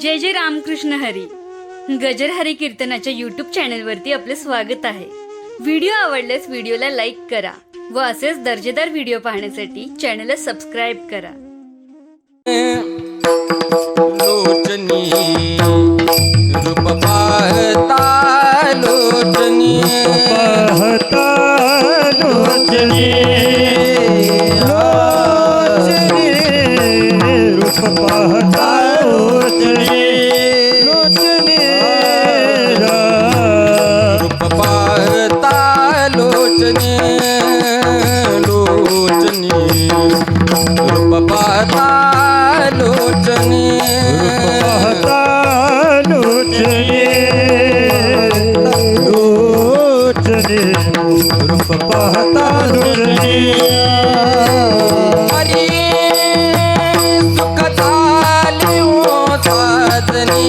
जय जय रामकृष्ण हरी. गजर हरी कीर्तनाच्या यूट्यूब चॅनलवरती आपले स्वागत आहे. व्हिडिओ आवडल्यास व्हिडिओला लाईक करा व असेच दर्जेदार व्हिडिओ पाहण्यासाठी चॅनलला सबस्क्राईब करा. लोचनी लोचनी. सुख झाली ओ साजनी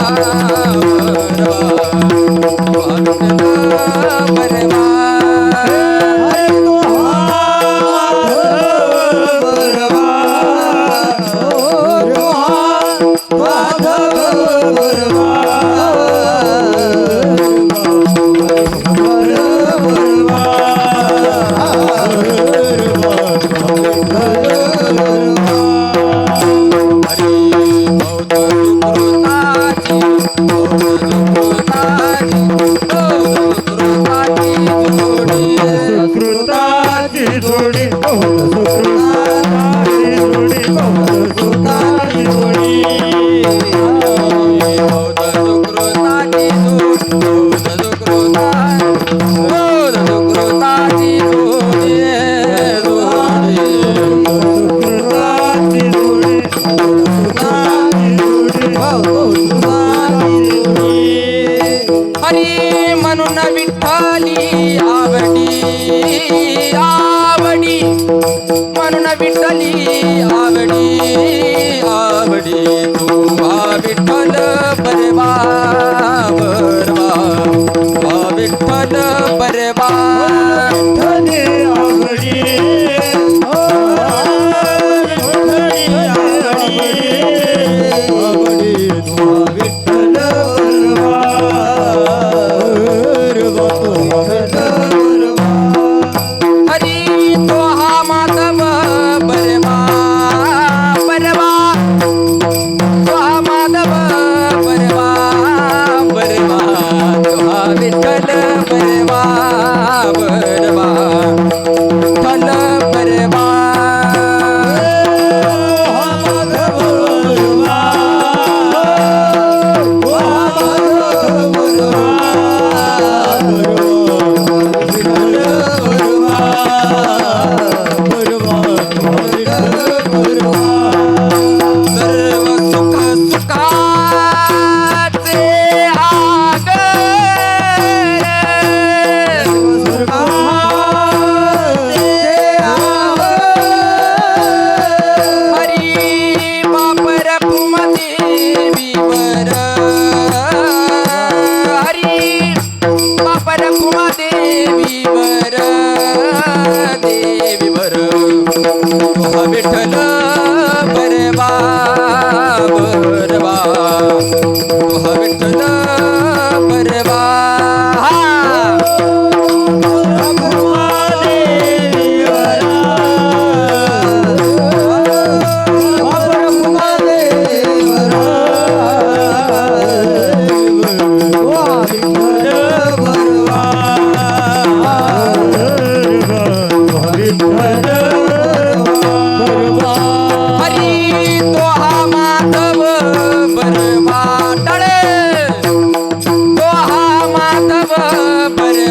Bye. विठ्ठली आवडी आवडी तुवा विठ्ठल परवा परवा. विठ्ठल परवा. आवडी. बाब ਮਹਾਵਿਠਲਾ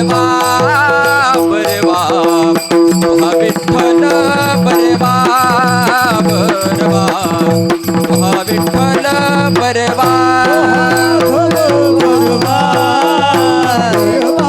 बरे बाप बरे बाप महा विठ्ठल बरे बाप बरे बाप महा